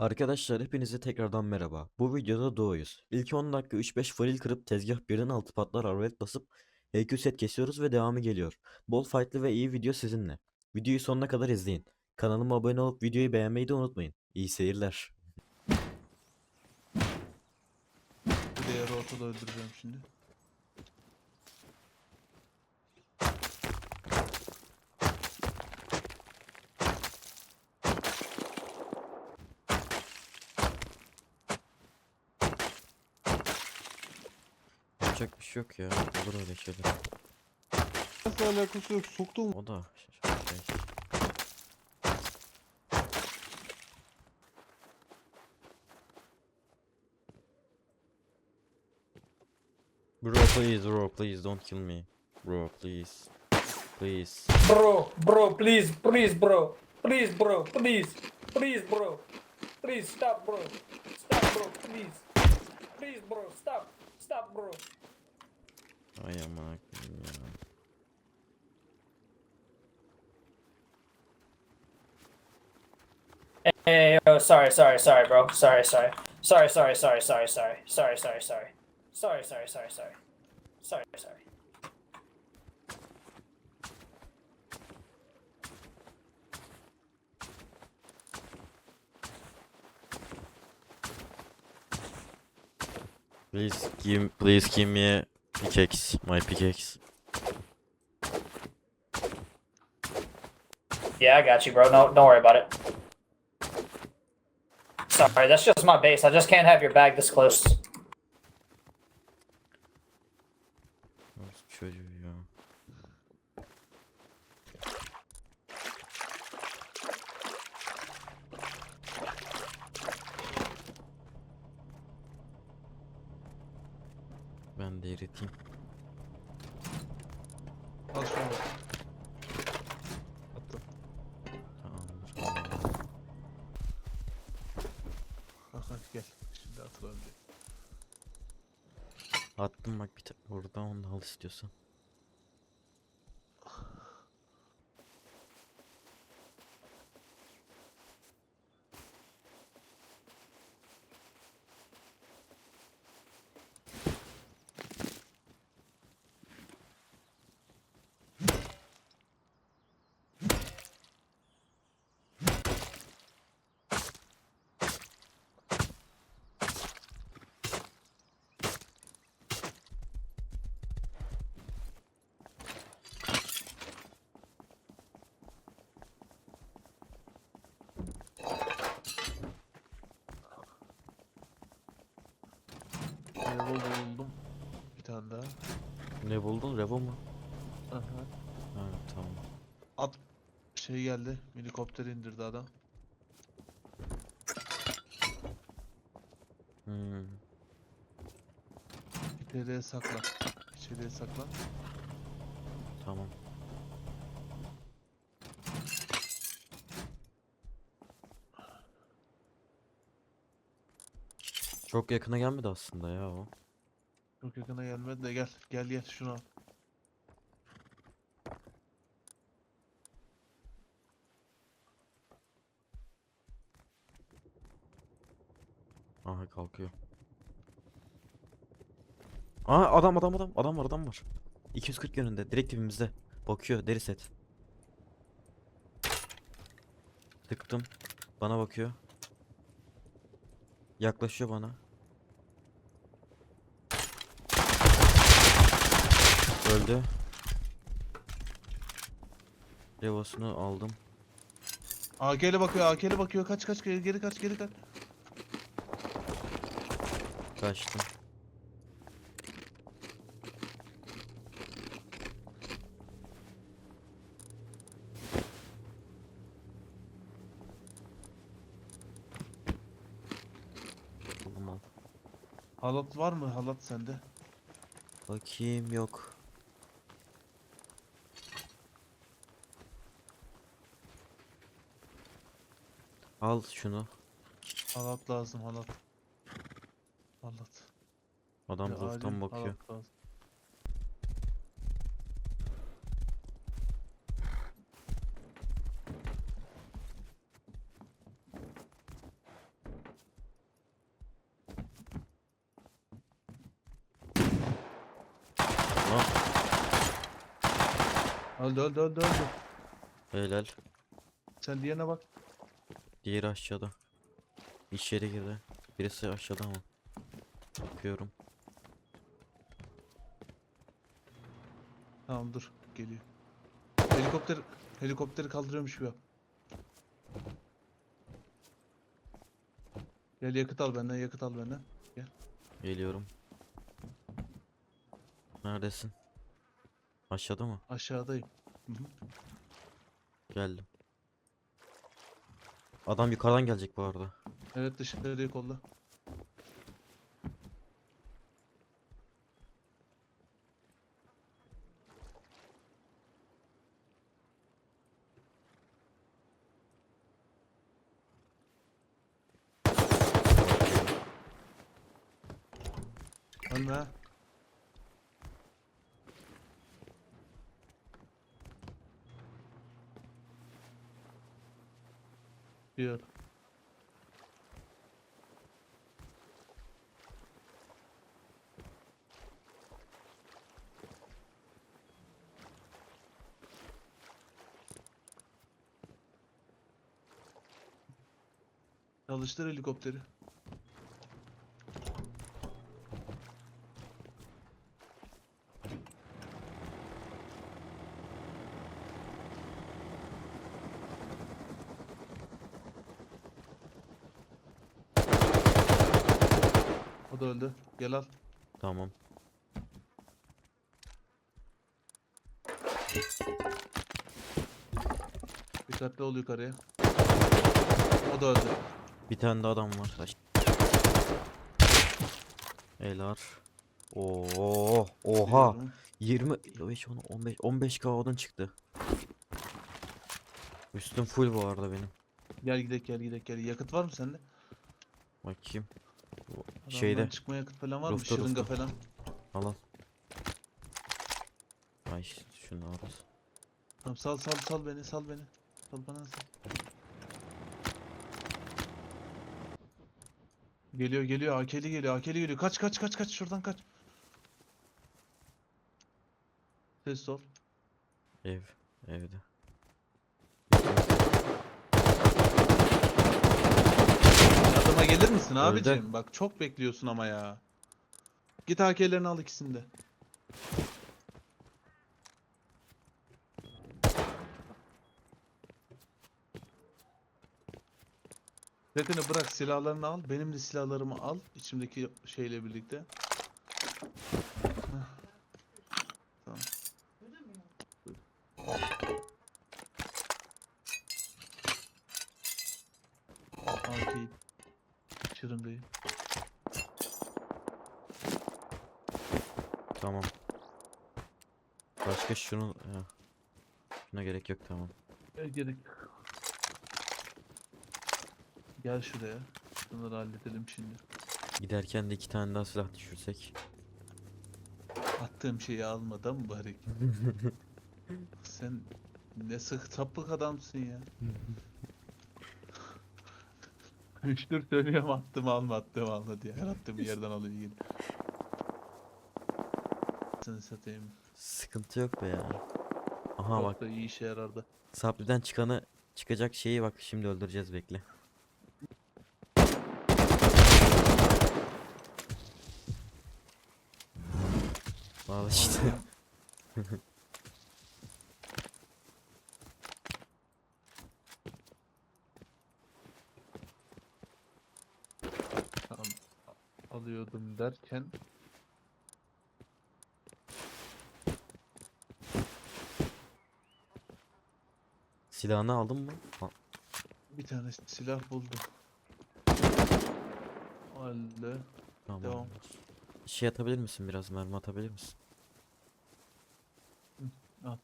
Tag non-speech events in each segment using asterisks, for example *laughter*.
Arkadaşlar hepinize tekrardan merhaba. Bu videoda doğuyuz. İlk 10 dakika 3-5 faril kırıp tezgah birden altı patlar arbalet basıp HQ set kesiyoruz ve devamı geliyor. Bol fightlı ve iyi video sizinle. Videoyu sonuna kadar izleyin. Kanalıma abone olup videoyu beğenmeyi de unutmayın. İyi seyirler. Bu değeri ortada öldüreceğim şimdi. Yapacak bir şey yok ya. Olur öyle şeyler. Nasıl alakası yok? Soktum. O da şey. Bro please bro please don't kill me. Bro please. Please. Bro, bro, please, please, bro. Please, bro, please. Please, bro. Please, stop, bro. Stop, bro, please. Please, bro, stop. Stop, bro. Ay aman akıyım ya. Hey, oh, sorry, sorry, sorry, bro. Sorry, sorry. Sorry, sorry, sorry, sorry, sorry. Sorry, sorry, sorry. Sorry, sorry, sorry, sorry. Sorry, sorry. Please give please give me pickaxe. My pickaxe. Yeah, I got you, bro. No, don't worry about it. Sorry, that's just my base. I just can't have your bag this close. Orospu Çocuğu ya. Attım bak bir tane burada onu al istiyorsan. Revo buldum. Bir tane daha. Ne buldun? Revo mu? Aha. Ha tamam. At şey geldi. Helikopter indirdi adam. Hmm. İçeriye sakla. İçeriye sakla. Tamam. Çok yakına gelmedi aslında ya o. Çok yakına gelmedi de gel. Gel gel şunu al. Aha kalkıyor. Aa adam adam adam adam var adam var. 240 yönünde direkt dibimizde. Bakıyor deri set. Tıktım. Bana bakıyor. Yaklaşıyor bana. Öldü. Levosunu aldım. AK'li bakıyor. AK'li bakıyor. Kaç kaç geri, geri kaç geri kaç. Kaçtım. Halat var mı? Halat sende. Bakayım yok. Al şunu. Halat lazım halat. Halat. Adam Bir bakıyor. halat lazım. Ah, Öldü öldü öldü öldü. helal. Sen diğerine bak. Diğeri aşağıda. İçeri girdi. Birisi aşağıda ama. Bakıyorum. Tamam dur geliyor. Helikopter helikopteri kaldırıyormuş gibi yap. Gel yakıt al benden yakıt al benden. Geliyorum. Neredesin? Aşağıda mı? Aşağıdayım. Hı hı. Geldim. Adam yukarıdan gelecek bu arada. Evet dışarıya kolla. Ölme. Yok. Çalıştır helikopteri. Öldü. Gel al. Tamam. Dikkatli ol yukarıya. O da öldü. Bir tane de adam var. Helal. Oo, oha. Geliyorum. 20 25 10 15 15k odun çıktı. Üstüm full bu arada benim. Gel gidek gel gidek gel. Yakıt var mı sende? Bakayım. Adamdan Şeyde çıkma yakıt falan var mı? Rufta, Şırınga rufta. falan. al al. Ay şunu al. Tamam sal sal sal beni sal beni. Sal bana sal. Geliyor geliyor AK'li geliyor AK'li geliyor. Kaç kaç kaç kaç şuradan kaç. Ses ol. Ev evde. Gelir misin Öldü. abicim? Bak çok bekliyorsun ama ya. Git AK'lerini al ikisini de. Setini bırak silahlarını al. Benim de silahlarımı al. içimdeki şeyle birlikte. Başka şunu ya. Şuna gerek yok tamam. Gerek. Gel şuraya. Bunları halledelim şimdi. Giderken de iki tane daha silah düşürsek. Attığım şeyi almadan mübarek. *laughs* Sen ne sık sapık adamsın ya. *laughs* Üçtür söylüyorum attım alma attım alma diye. Her attığım yerden alıyor yine. Seni satayım. Sıkıntı yok be ya. Aha Çok bak da iyi işe yarardı. Sapli'den çıkanı çıkacak şeyi bak şimdi öldüreceğiz bekle. Al işte. *laughs* Alıyordum derken Silahını aldın mı? Al. bir tane silah buldum. Halde. Tamam. Devam. Şey atabilir misin biraz mermi atabilir misin? Hı, al.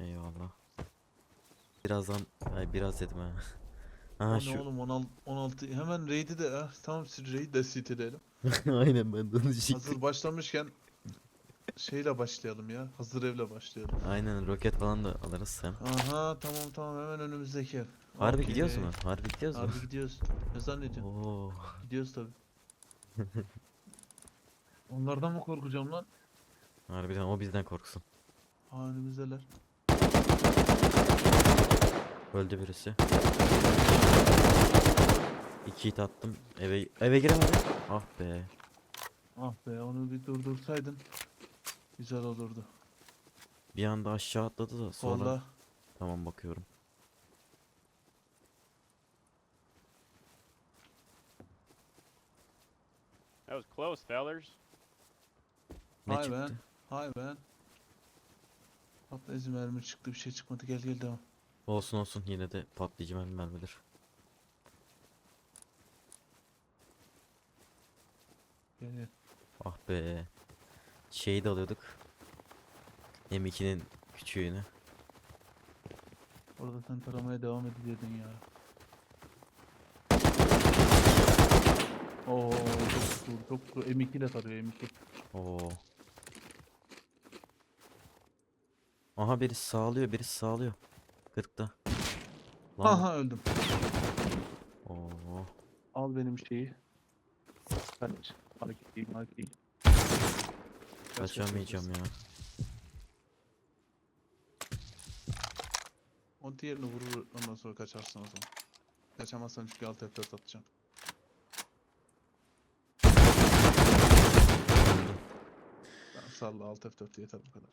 Eyvallah. Birazdan ay biraz dedim ha. *laughs* Ne şu oğlum 16, 16 hemen raid'i de ah, tamam raid de sit edelim. *laughs* aynen ben de onu diyecektim. Hazır başlamışken şeyle başlayalım ya. Hazır evle başlayalım. Aynen roket falan da alırız sen. Aha tamam tamam hemen önümüzdeki ev. Harbi gidiyoruz Okey. mu? Harbi gidiyoruz mu? Harbi gidiyoruz. Ne zannediyorsun? Oo. Gidiyoruz tabi. *laughs* Onlardan mı korkacağım lan? Harbiden o bizden korksun. Aa önümüzdeler. Öldü birisi. İki hit attım. Eve eve giremedim. Ah be. Ah be onu bir durdursaydın. Güzel olurdu. Bir anda aşağı atladı da sonra. Solda. Tamam bakıyorum. That was close, fellers. Ne Hay çıktı? ben. Hay ben. Patlayıcı mermi çıktı bir şey çıkmadı gel gel devam. Olsun olsun yine de patlayıcı mermi mermidir. Gel gel. Ah be. Şeyi de alıyorduk. M2'nin küçüğünü. Orada sen taramaya devam ediyordun ya. Oo çok çok cool. M2 ile tarıyor M2. Oo. Aha birisi sağlıyor, birisi sağlıyor. 40'ta. Lan. Aha öldüm. Oo. Al benim şeyi. Kaç. Hareketiyim hareketiyim. Kaçamayacağım ya. O diğerini vurur ondan sonra kaçarsın o zaman. Kaçamazsan çünkü alt F4 atacağım. Ben salla alt F4 yeter bu kadar.